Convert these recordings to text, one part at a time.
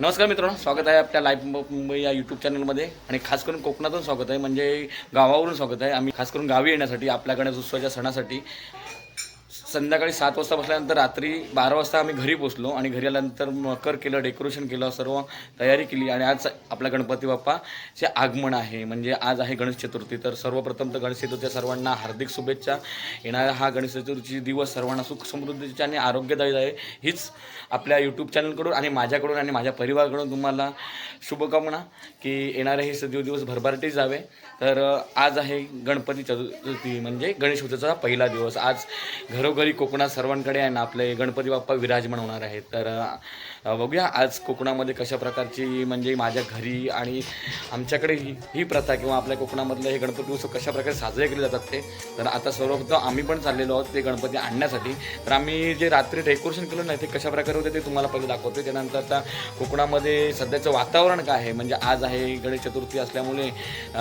नमस्कार मित्रांनो स्वागत आहे आपल्या लाईव्ह मुंबई या यूट्यूब चॅनलमध्ये आणि खास करून कोकणातून स्वागत आहे म्हणजे गावावरून स्वागत आहे. आम्ही खास करून गावी येण्यासाठी आपल्या गणेश उत्सवाच्या सणासाठी. संध्याकाळी सात वाजता बसल्यानंतर रात्री बारा वाजता आम्ही घरी पोचलो आणि घरी आल्यानंतर मकर केलं डेकोरेशन केलं सर्व तयारी केली आणि आज आपल्या गणपती बाप्पाचे आगमन आहे. म्हणजे आज आहे गणेश चतुर्थी. तर सर्वप्रथम तर गणेश चतुर्थीच्या सर्वांना हार्दिक शुभेच्छा. येणारा हा गणेश चतुर्थीची दिवस सर्वांना सुख समृद्धीचा आणि आरोग्यदायी आहे. हीच आपल्या यूट्यूब चॅनलकडून आणि माझ्याकडून आणि माझ्या परिवाराकडून तुम्हाला शुभकामना की येणारे हे सदिव दिवस भरभराटी जावे. तर आज आहे गणपती चतुर्थी. म्हणजे गणेश उत्सवाचा पहिला दिवस. आज घरोघरी कोकणात सर्वांकडे आहे ना आपले गणपती बाप्पा विराजमान होणार आहेत. तर बघूया आज कोकणामध्ये कशा प्रकारची म्हणजे माझ्या घरी आणि आमच्याकडे ही ही प्रथा किंवा आपल्या कोकणामधलं हे गणपती उत्सव कशा प्रकारे साजरे केले जातात ते तर आता सर्वप्रथम आम्ही पण चाललेलो आहोत ते गणपती आणण्यासाठी. तर आम्ही जे रात्री डेकोरेशन केलं नाही ते कशा प्रकारे होते ते तुम्हाला पहिले दाखवतो. त्यानंतर आता कोकणामध्ये सध्याचं वातावरण काय आहे? म्हणजे आज आहे गणेश चतुर्थी असल्यामुळे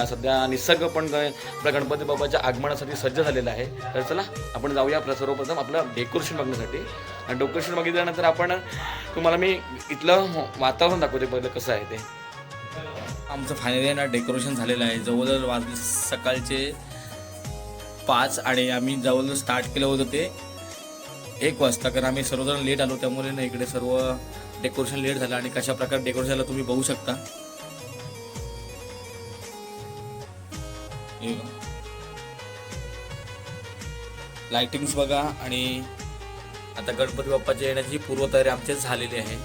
सध्या निसर्ग पण ग- आपल्या गणपती बाबाच्या आगमनासाठी सज्ज झालेला आहे. तर चला आपण जाऊया आपलं सर्वप्रथम आपलं डेकोरेशन बघण्यासाठी. आणि डेकोरेशन बघितल्यानंतर आपण तुम्हाला मी इथलं हो, वातावरण दाखवते पहिलं कसं आहे ते. आमचं फायनली ना डेकोरेशन झालेलं आहे. जवळजवळ वाजले सकाळचे पाच आणि आम्ही जवळजवळ स्टार्ट केलं होतं ते एक वाजता. कारण आम्ही सर्वजण लेट आलो त्यामुळे ना इकडे सर्व डेकोरेशन लेट झालं आणि कशा प्रकारे डेकोरेशन झालं तुम्ही बघू शकता. लाइटिंग्स बघा आणि आता गणपती बाप्पाच्या येण्याची पूर्वतयारी आमची झालेली आहे.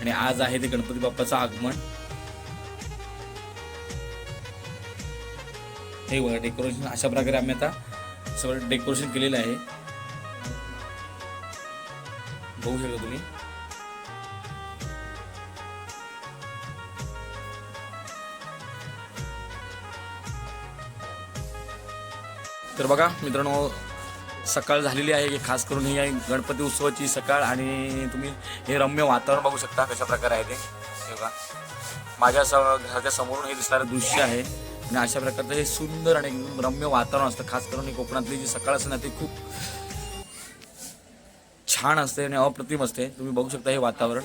आणि आज आहे ते गणपती बाप्पाचं आगमन. हे बघा डेकोरेशन अशा प्रकारे आम्ही आता सगळं डेकोरेशन केलेलं आहे. बघू शकता तुम्ही. तर बघा मित्रांनो सकाळ झालेली आहे की खास करून ही आहे गणपती उत्सवाची सकाळ आणि तुम्ही हे रम्य वातावरण बघू शकता कशा प्रकारे आहे ते. बघा. माझ्या स घराच्या समोरून हे दिसणारं दृश्य आहे आणि अशा प्रकारचं हे सुंदर आणि एकदम रम्य वातावरण असतं. खास करून ही कोकणातली जी सकाळ असते ना ती खूप छान असते आणि अप्रतिम असते. तुम्ही बघू शकता हे वातावरण.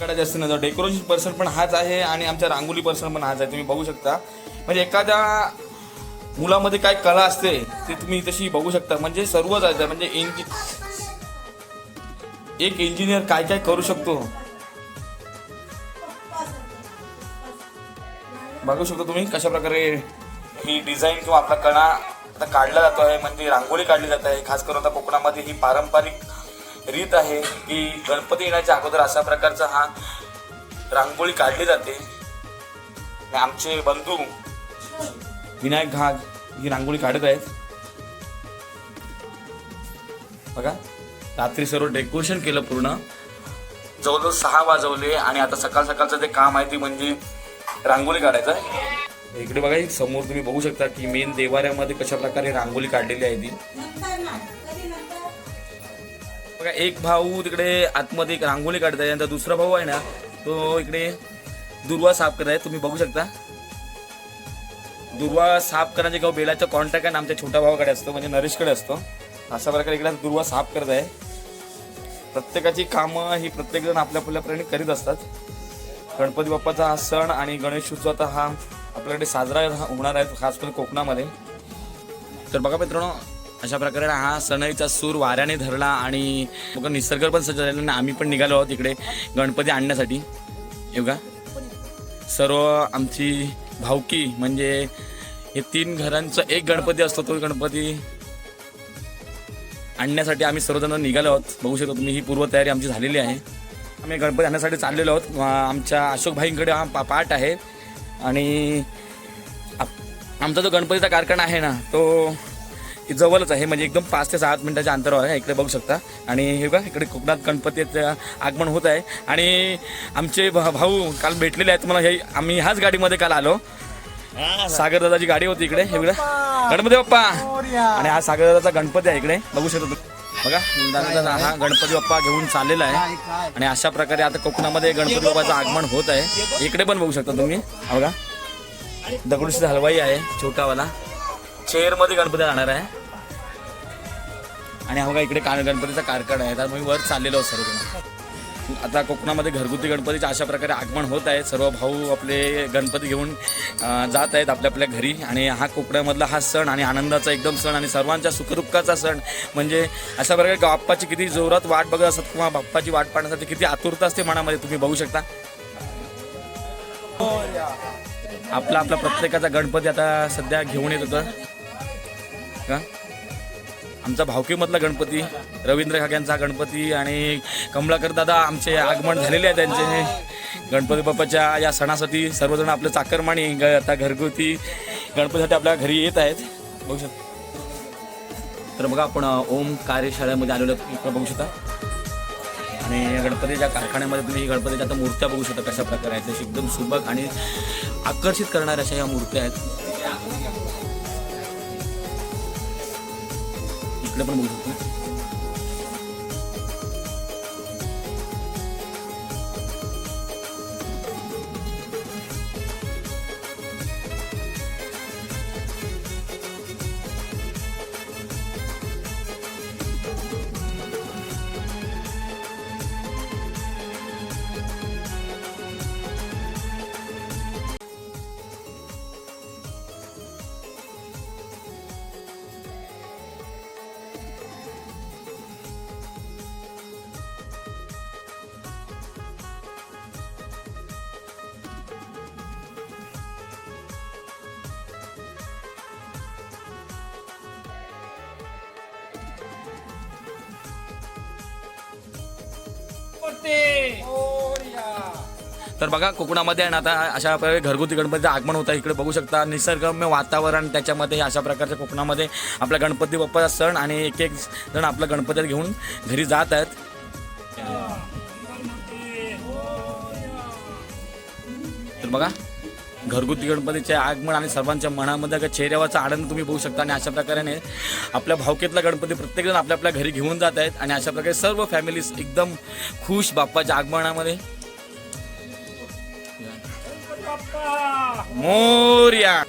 कडे जास्त नजर डेकोरेशन पर्सन पण हाच आहे आणि आमच्या रांगोली पर्सन पण हाच आहे. तुम्ही बघू शकता. म्हणजे एखाद्या मुलामध्ये काय कला असते ते तुम्ही तशी बघू शकता. म्हणजे सर्वच आहे म्हणजे इंजि एक इंजिनियर काय काय करू शकतो? बघू शकता तुम्ही कशा प्रकारे ही डिझाईन किंवा आपला कणा आता काढला जातो आहे म्हणजे रांगोळी काढली जात आहे. खास करून आता कोकणामध्ये ही पारंपरिक रीत आहे की गणपती येण्याच्या अगोदर अशा प्रकारचा हा रांगोळी काढली जाते. आणि आमचे बंधू विनायक घाग ही रांगोळी काढत आहेत. बघा रात्री सर्व डेकोरेशन केलं पूर्ण. जवळजवळ सहा वाजवले आणि आता सकाळ सकाळचं ते काम आहे ते म्हणजे रांगोळी काढायचं इकडे बघा समोर तुम्ही बघू शकता की मेन देवाऱ्यामध्ये कशा प्रकारे रांगोळी काढलेली आहे ती. बघा एक भाऊ तिकडे आतमध्ये एक रांगोळी काढत आहे नंतर दुसरा भाऊ आहे ना तो इकडे दुर्वा साफ करत आहे. तुम्ही बघू शकता. दुर्वा साफ करण्याचे गाव बेलाचा कॉन्टॅक्ट आहे ना आमच्या छोट्या भावाकडे असतो म्हणजे नरेशकडे असतो. अशा प्रकारे इकडे दुर्वा साफ करत आहे. प्रत्येकाची कामं ही प्रत्येकजण आपल्या आपल्याप्रमाणे करीत असतात. गणपती बाप्पाचा हा सण आणि गणेश उत्सवाचा हा आपल्याकडे साजरा होणार आहे खास करून कोकणामध्ये. तर बघा मित्रांनो अशा प्रकारे हा सणाईचा सूर वाऱ्याने धरला आणि बघा निसर्ग पण सज्ज झालेला आणि आम्ही पण निघालो आहोत इकडे गणपती आणण्यासाठी. येऊ का? सर्व आमची भावकी म्हणजे हे तीन घरांचा एक गणपती असतो तो गणपती आणण्यासाठी आम्ही सर्वजण निघालो आहोत. बघू शकतो तुम्ही ही पूर्वतयारी आमची झालेली आहे. आम्ही गणपती आणण्यासाठी चाललेलो आहोत. आमच्या अशोक भाईंकडे हा पा पाठ आहे. आणि आमचा जो गणपतीचा कारखाना आहे ना तो जवळच आहे म्हणजे एकदम पाच ते सात मिनिटाच्या अंतरावर आहे इकडे बघू शकता. आणि हे बघा इकडे कोकणात गणपतीचं आगमन होत आहे. आणि आमचे भा- भाऊ काल भेटलेले आहेत मला हे आम्ही ह्याच गाडीमध्ये काल आलो. सागर दादाची गाडी होती इकडे हे बघा. गणपती बाप्पा! आणि हा सागर दादाचा गणपती आहे इकडे बघू शकतो बघा दादा हा गणपती बाप्पा घेऊन चाललेला आहे. आणि अशा प्रकारे आता कोकणामध्ये गणपती बाप्पाचं आगमन होत आहे. इकडे पण बघू शकता तुम्ही बघा. दगडूशी हलवाई आहे छोटावाला. चेअरमध्ये गणपती राहणार आहे. आणि हा बघा इकडे का गणपतीचा कारकड आहे. तर मी वर चाललेलो सर्व आता कोकणामध्ये घरगुती गणपतीचे अशा प्रकारे आगमन होत आहे. सर्व भाऊ आपले गणपती घेऊन जात आहेत आपल्या आपल्या घरी. आणि हा कोकणामधला हा सण आणि आनंदाचा एकदम सण आणि सर्वांच्या सुखदुःखाचा सण. म्हणजे अशा प्रकारे बाप्पाची किती जोरात वाट बघत असतात किंवा बाप्पाची वाट पाहण्यासाठी किती आतुरता असते मनामध्ये तुम्ही बघू शकता. आपला आपला प्रत्येकाचा गणपती आता सध्या घेऊन येत होतं. का? आमचा भावकीमधला गणपती रवींद्र काक्यांचा गणपती आणि कमलाकर दादा आमचे आगमन झालेले आहे त्यांचे. गणपती बाप्पाच्या या सणासाठी सर्वजण आपले चाकरमाणी ग आता घरगुती गणपतीसाठी आपल्या घरी येत आहेत. बघू शकता. तर बघा आपण ओम कार्यशाळेमध्ये आलेलो इकडं बघू शकता. आणि गणपतीच्या कारखान्यामध्ये तुम्ही गणपतीच्या आता मूर्त्या बघू शकता कशा प्रकारे आहेत. तशी एकदम सुबक आणि आकर्षित करणाऱ्या अशा या मूर्त्या आहेत. इकडे पण बघू शकतो तर बघा कोकणामध्ये आहे ना आता अशा प्रकारे घरगुती गणपतीचं आगमन होतं. इकडे बघू शकता निसर्गरम्य वातावरण त्याच्यामध्ये अशा प्रकारच्या कोकणामध्ये आपला गणपती बाप्पाचा सण आणि एक एक जण आपला गणपती घेऊन घरी जात आहेत. तर बघा घरगुती गणपतीचे आगमन आणि सर्वांच्या मनामध्ये अगं चेहऱ्यावरचा आनंद तुम्ही बघू शकता आणि अशा प्रकारे आपल्या भावकेतला गणपती प्रत्येकजण आपल्या आपल्या घरी घेऊन जात आहेत आणि अशा प्रकारे सर्व फॅमिलीज एकदम खुश बाप्पाच्या आगमनामध्ये. मोर्या.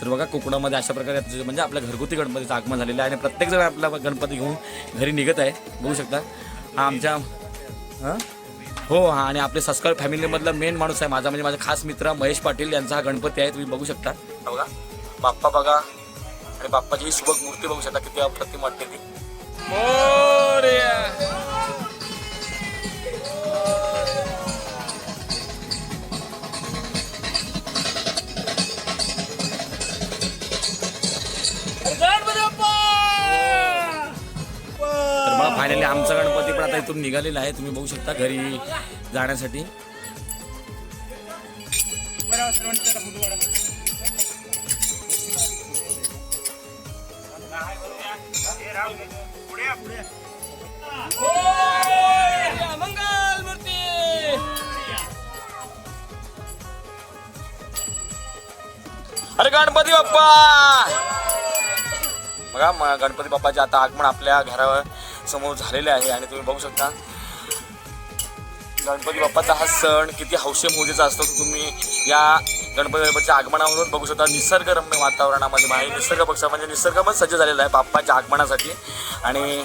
तर बघा कोकणामध्ये अशा प्रकारे म्हणजे आपल्या घरगुती गणपतीचं आगमन झालेलं आहे आणि प्रत्येक जण आपला गणपती घेऊन घरी निघत आहे. बघू शकता. हा आमच्या हां? हो हा. आणि आपले संस्कार फॅमिलीमधला मेन माणूस आहे माझा म्हणजे माझा खास मित्र महेश पाटील यांचा हा गणपती आहे. तुम्ही बघू शकता. बघा. बाप्पा बघा. आणि बाप्पाची ही सुबक मूर्ती बघू शकता किती अप्रतिम वाटते ती. फायनली आमचा गणपती पण आता इथून निघालेला आहे. तुम्ही बघू शकता घरी जाण्यासाठी. अरे गणपती बाप्पा! बघा गणपती बाप्पाचे आता आगमन आपल्या घरावर. समोर झालेले आहे आणि तुम्ही बघू शकता. गणपती बाप्पाचा हा सण किती हौशे मोजेचा असतो. तुम्ही या गणपती बाप्पाच्या आगमनावरून बघू शकता निसर्गरम्य वातावरणामध्ये आहे निसर्ग पक्ष म्हणजे निसर्ग पण सज्ज झालेला आहे बाप्पाच्या आगमनासाठी. आणि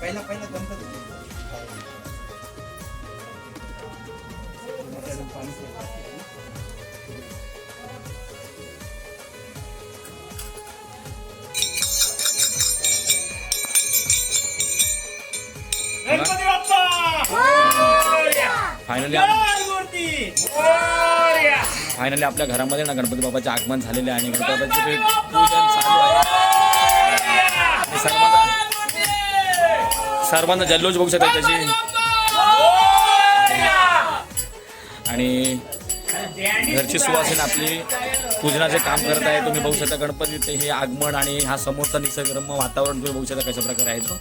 पहिला गणपती बाप्पा! फायनली. फायनली आपल्या घरामध्ये ना गणपती बाप्पाचे आगमन झालेले आहे आणि गणपती पूजन चालू आहे. सर्वांना सर्वांना जल्लोष बघू शकता त्याची. आणि घरची सुवासीन आपली पूजनाचे काम करत आहे. तुम्ही बघू शकता गणपती हे आगमन आणि हा समोरचा निसर्गरम्य वातावरण तुम्ही बघू शकता कशा प्रकारे आहे तो.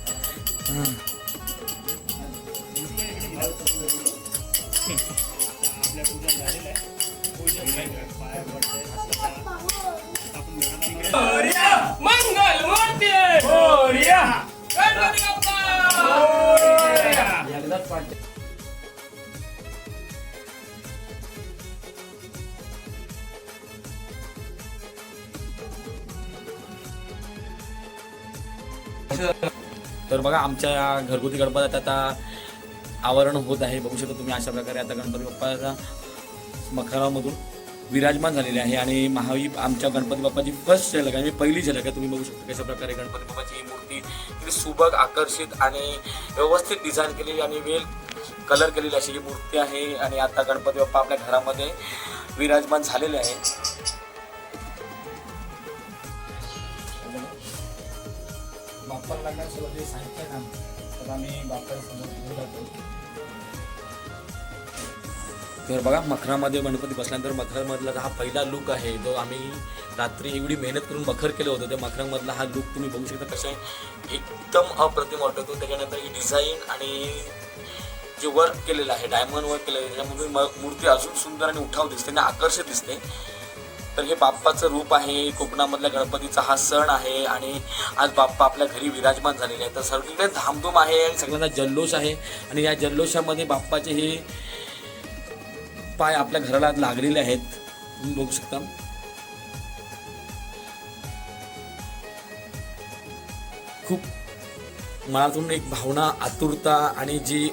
तर बघा आमच्या या घरगुती गणपतीत आता आवरण होत आहे. बघू शकता तुम्ही अशा प्रकारे आता गणपती बाप्पाचा मखरामधून विराजमान झालेले आहे. आणि महावी आमच्या गणपती बाप्पाची फर्स्ट झलक आहे. म्हणजे पहिली झलक आहे. तुम्ही बघू शकता कशा प्रकारे गणपती बाप्पाची ही मूर्ती किती सुबक आकर्षित आणि व्यवस्थित डिझाईन केलेली आणि वेल कलर केलेली अशी ही मूर्ती आहे. आणि आता गणपती बाप्पा आपल्या घरामध्ये विराजमान झालेले आहे. बाप्पाला लागणार जे ना तर आम्ही बाप्पाला समोर घेऊन जातो तर बघा मखरामध्ये गणपती बसल्यानंतर मखरमधला हा पहिला लुक आहे जो आम्ही रात्री एवढी मेहनत करून मखर केलं होतं त्या मखरामधला हा लुक तुम्ही बघू शकता कसं एकदम अप्रतिम वाटतो त्याच्यानंतर ही डिझाईन आणि जे वर्क केलेलं आहे डायमंड वर्क केलेलं आहे त्याच्यामधून म- मूर्ती अजून सुंदर आणि उठाव दिसते आणि आकर्षित दिसते. तर हे बाप्पाचं रूप आहे कोकणामधल्या गणपतीचा हा सण आहे आणि आज बाप्पा आपल्या घरी विराजमान झालेले आहे तर सगळीकडे धामधूम आहे आणि सगळ्यांना जल्लोष आहे आणि या जल्लोषामध्ये बाप्पाचे हे पाय आपल्या घराला लागलेले आहेत. तुम्ही बघू शकता. खूप मनातून एक भावना आतुरता आणि जी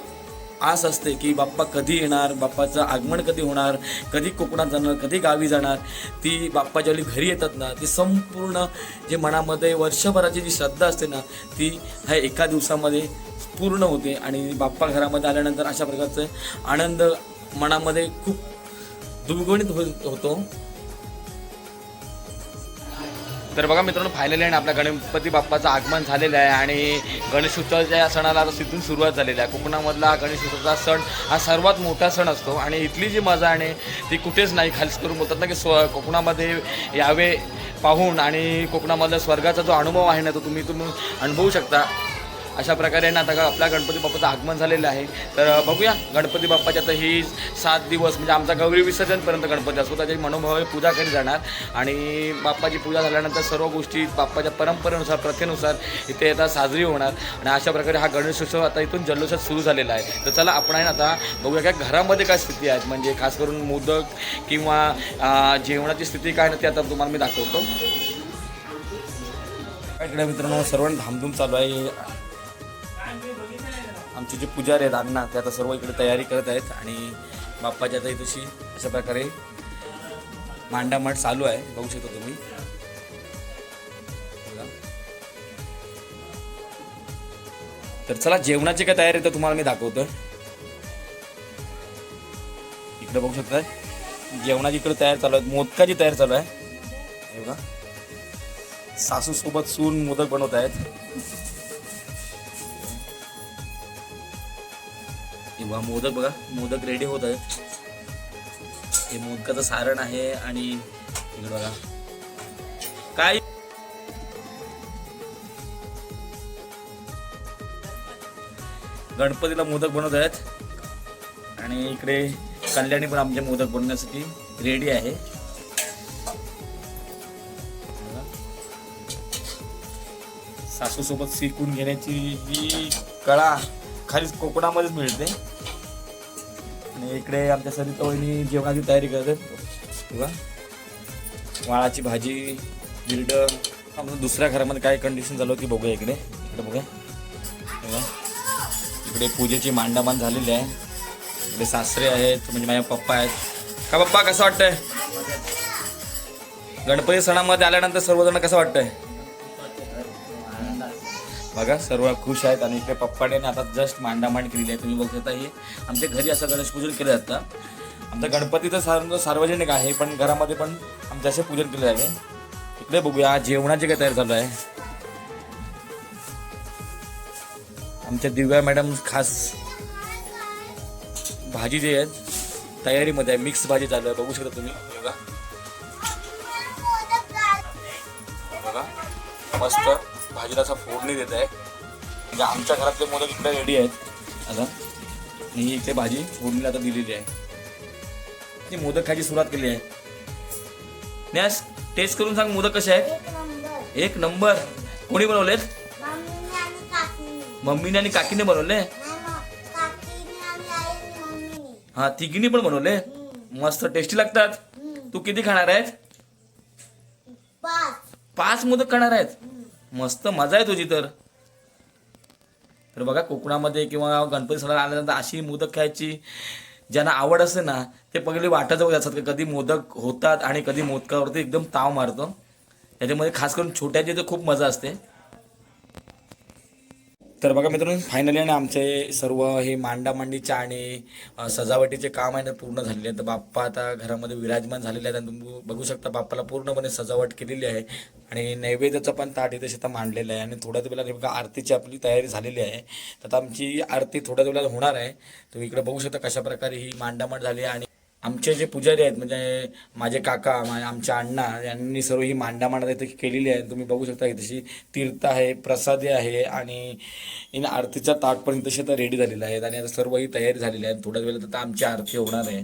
आस असते की बाप्पा कधी येणार बाप्पाचं आगमन कधी होणार कधी कोकणात जाणार कधी गावी जाणार ती बाप्पाच्या वेळी घरी येतात ना ती संपूर्ण जे मनामध्ये वर्षभराची जी श्रद्धा असते ना ती ह्या एका दिवसामध्ये पूर्ण होते आणि बाप्पा घरामध्ये आल्यानंतर अशा प्रकारचं आनंद मनामध्ये खूप दुर्गुणित हो- होतो. तर बघा मित्रांनो फायनली आहे आपल्या गणपती बाप्पाचं आगमन झालेलं आहे आणि गणेशोत्सवाच्या या सणाला आता तिथून सुरुवात झालेली आहे. कोकणामधला गणेशोत्सवाचा सण हा सर्वात मोठा सण असतो आणि इथली जी मजा आहे ती कुठेच नाही. खालीच करून बोलतात ना की स्व कोकणामध्ये यावे पाहून आणि कोकणामधला स्वर्गाचा जो अनुभव आहे ना तो तुम्ही तुम्ही अनुभवू शकता. अशा प्रकारे ना आता आपल्या गणपती बाप्पाचं आगमन झालेलं आहे. तर बघूया. गणपती बाप्पाची आता ही सात दिवस म्हणजे आमचा गौरी विसर्जनपर्यंत गणपती असतो. त्याची मनोभावे पूजा केली जाणार. आणि बाप्पाची पूजा झाल्यानंतर सर्व गोष्टी बाप्पाच्या परंपरेनुसार प्रथेनुसार इथे आता साजरी होणार. आणि अशा प्रकारे हा गणेशोत्सव आता इथून जल्लोषात सुरू झालेला आहे. तर चला आपण आहे ना आता बघूया काय घरामध्ये काय स्थिती आहेत. म्हणजे खास करून मोदक किंवा जेवणाची स्थिती काय ना ते आता तुम्हाला मी दाखवतो. काय मित्रांनो सर्वांना धामधूम चालू आहे. आमचे जे पुजारी आहेत अण्णा ते आता सर्व इकडे तयारी करत आहेत आणि बाप्पाच्या आता तशी अशा प्रकारे मांडामांड चालू आहे बघू शकता तुम्ही. तर चला जेवणाची काय तयारी तर तुम्हाला मी दाखवतो. इकडे बघू शकता जेवणाची इकडे तयार चालू आहे मोदकाची तयार चालू आहे. हे बघा. सासू सोबत सून मोदक बनवत आहेत. किंवा मोदक बघा मोदक रेडी होत आहेत. हे मोदकाचं सारण आहे आणि इकडे बघा. काय? गणपतीला मोदक बनवत आहेत. आणि इकडे कल्याणी पण आमचे मोदक बनवण्यासाठी रेडी आहे. सासूसोबत शिकून घेण्याची ही कळा खालीच कोकणामध्येच मिळते. इकडे आमच्या सरिता वहिनी जेवणाची तयारी करतात. बघा. वाळाची भाजी बिल्ड आमचं दुसऱ्या घरामध्ये काय कंडिशन झालं की बघूया इकडे. इकडे बघूया. बघा. इकडे पूजेची मांडामान झालेली आहे. इकडे सासरे आहेत म्हणजे माझे पप्पा आहेत. का पप्पा कसं वाटतंय? गणपती सणामध्ये आल्यानंतर सर्वजण कसं वाटतंय? बघा सर्व खुश आहेत आणि इकडे पप्पाने आता जस्ट मांडामांड केलेली आहे. तुम्ही बघू शकता हे. आमच्या घरी असं गणेश पूजन केलं जातं. आमचं गणपती तर सार सार्वजनिक आहे पण घरामध्ये पण आमचं असे पूजन केलं आहे. इकडे बघूया जेवणाची काय तयार चालू आहे. आमच्या दिव्या मॅडम खास भाजी जी आहे तयारीमध्ये आहे. मिक्स भाजी चालू आहे. बघू शकता तुम्ही. बघा. बघा. मस्त. भाजीला असा फोडणी देत आहे. म्हणजे आमच्या घरातले मोदक इकडे रेडी आहेत. आता आणि इथे भाजी फोडणीला आता दिलेली आहे. ती मोदक खायची सुरुवात केली आहे. न्यास टेस्ट करून सांग मोदक कसे आहेत. एक नंबर. कोणी बनवलेत? मम्मीने आणि काकीने. बनवले? हा तिघींनी पण बनवले? मस्त टेस्टी लागतात. तू किती खाणार आहेत पाच. पाच मोदक खाणार आहेत मस्त मजा आहे तुझी तर. तर बघा कोकणामध्ये किंवा गणपती सणाला आल्यानंतर अशी मोदक खायची ज्यांना आवड असते ना ते पहिले वाटत जातात की कधी मोदक होतात आणि कधी मोदकावरती एकदम ताव मारतो. त्याच्यामध्ये खास करून छोट्याची तर खूप मजा असते. तर बघा मित्रांनो फायनली आणि आमचे सर्व हे मांडामांडीचे आणि सजावटीचे काम आहे ना पूर्ण झालेले आहे तर बाप्पा आता घरामध्ये विराजमान झालेले आहेत आणि तुम्ही बघू शकता बाप्पाला पूर्णपणे सजावट केलेली आहे आणि नैवेद्याचं पण ताट इथे शेतात मांडलेलं आहे आणि थोड्याच वेळात बघा आरतीची आपली तयारी झालेली आहे. तर आता आमची आरती थोड्याच वेळात होणार आहे. तुम्ही इकडे बघू शकता कशा प्रकारे ही मांडामांड झाली आहे आणि आमचे जे पुजारी आहेत म्हणजे माझे काका मा- अण्णा यांनी सर्व ही मांडा मांडा इथे केलेली आहे तुम्ही बघू शकता तशी तीर्थ आहे प्रसादी आहे आणि इन आरतीचा ताटपर्यंत तशी तसे तर रेडी झालेला आहे आणि आता सर्व ही तयारी झालेली आहे. थोड्याच वेळात आता आमची आरती होणार आहे.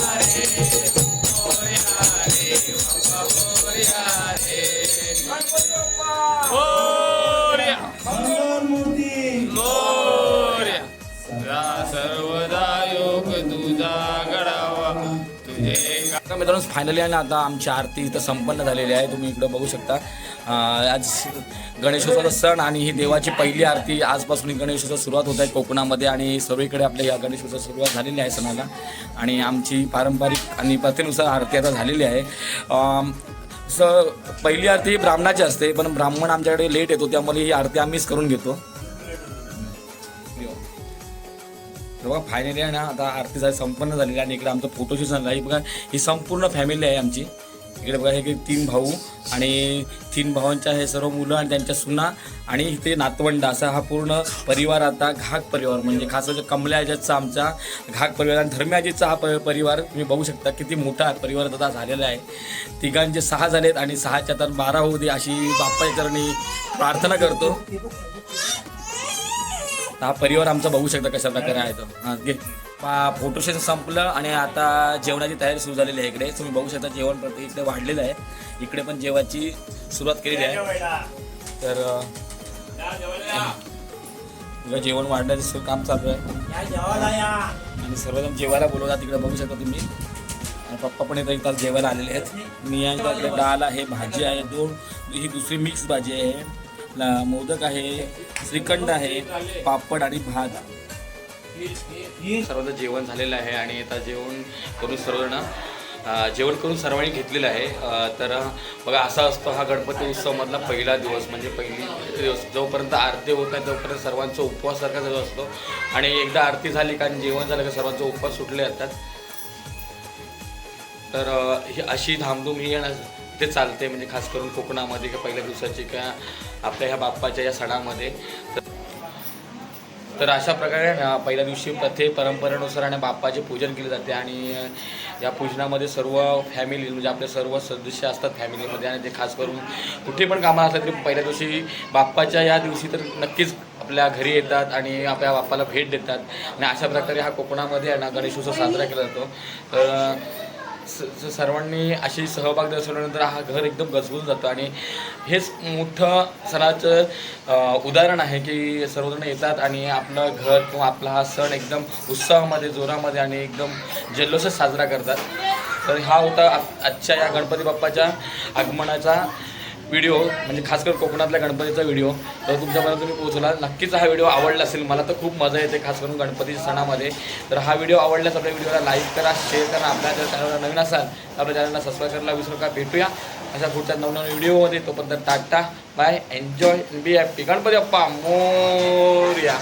मोरया मित्रांनो फायनली आहे ना आता आमची आरती इथं संपन्न झालेली आहे. तुम्ही इकडं बघू शकता. आज गणेशोत्सवाचा सण आणि ही देवाची पहिली आरती आजपासून गणेशोत्सव सुरुवात होत आहे कोकणामध्ये आणि सर्वीकडे आपल्या या गणेशोत्सव सुरुवात झालेली आहे सणाला. आणि आमची पारंपरिक आणि प्रथेनुसार आरती आता झालेली आहे. स पहिली आरती ब्राह्मणाची असते पण ब्राह्मण आमच्याकडे लेट येतो त्यामुळे ही आरती आम्हीच करून घेतो. तर बघा फायनली आहे ना आता आरती झाली संपन्न झालेली आणि इकडे आमचं फोटोशूट झालं आहे. बघा ही संपूर्ण फॅमिली आहे आमची. इकडे बघा हे तीन भाऊ आणि तीन भावांच्या हे सर्व मुलं आणि त्यांच्या सुना आणि इथे नातवंड. असा हा पूर्ण परिवार आता घाक परिवार म्हणजे खास म्हणजे आमचा घाक परिवार आणि धर्म्याजीचा हा प- परिवार तुम्ही बघू शकता किती मोठा परिवार आता झालेला आहे. तिघांचे सहा झालेत आणि सहाच्या तर बारा होऊ दे अशी बाप्पाच्या चरणी प्रार्थना करतो. हा परिवार आमचा बघू शकता कशा प्रकारे आहे तो. हां घे. फोटोशूट संपलं आणि आता जेवणाची तयारी सुरू झालेली आहे इकडे. तुम्ही बघू शकता जेवण प्रत्येक इकडे वाढलेलं आहे. इकडे पण जेवणाची सुरुवात केलेली आहे. तर जेवण वाढण्याचं काम चालू आहे. आणि सर्वजण जेवायला बोलवतात तिकडे बघू शकता तुम्ही. आणि पप्पा पण इथं इथं जेवायला आलेले आहेत. मी यांच्या डाळ आहे भाजी आहे दोन. ही दुसरी मिक्स भाजी आहे. मोदक आहे श्रीखंड आहे पापड आणि भात. सर्वांचं जेवण झालेलं आहे आणि आता जेवण करून सर्वजण जेवण करून सर्वांनी घेतलेलं आहे. तर बघा असा असतो हा गणपती उत्सवामधला पहिला दिवस. म्हणजे पहिली दिवस जोपर्यंत आरती होत नाही तोपर्यंत सर्वांचा उपवासारखा दिवस असतो. आणि एकदा आरती झाली कारण जेवण झालं का सर्वांचे उपवास सुटले जातात. तर ही अशी धामधूम ही येणार ते चालते म्हणजे खास करून कोकणामध्ये किंवा पहिल्या दिवसाची किंवा आपल्या ह्या बाप्पाच्या या सणामध्ये. तर- तर अशा प्रकारे ना पहिल्या दिवशी प्रथे परंपरेनुसार आणि बाप्पाचे पूजन केले जाते आणि या पूजनामध्ये सर्व फॅमिली म्हणजे आपले सर्व सदस्य असतात फॅमिलीमध्ये आणि ते खास करून कुठे पण कामाला असतात तरी पहिल्या दिवशी बाप्पाच्या या दिवशी तर नक्कीच आपल्या घरी येतात आणि आपल्या बाप्पाला भेट देतात. आणि अशा प्रकारे हा कोकणामध्ये आहे ना गणेशोत्सव साजरा केला जातो. तर स सर्वांनी अशी सहभाग दर्शवल्यानंतर हा घर एकदम गजबून जातो. आणि हेच मोठं सणाचं उदाहरण आहे की सर्वजण येतात आणि आपलं घर किंवा आपला हा सण एकदम उत्साहामध्ये जोरामध्ये आणि एकदम जल्लोषात साजरा करतात. तर हा होता आजच्या या गणपती बाप्पाच्या आगमनाचा व्हिडिओ म्हणजे खास करून कोकणातल्या गणपतीचा व्हिडिओ तर तुमच्यापर्यंत तुम्ही पोहोचला नक्कीच हा व्हिडिओ आवडला असेल मला तर खूप मजा येते खास करून गणपतीच्या सणामध्ये. तर हा व्हिडिओ आवडल्यास आपल्या व्हिडिओला लाईक करा शेअर करा आपल्या जर चॅनलला नवीन असाल तर आपल्या चॅनलला सबस्क्राईब करायला विसरू का भेटूया. अशा पुढच्या नवनवीन व्हिडिओमध्ये तोपर्यंत tata bye enjoy be happy Ganpati Bappa Morya.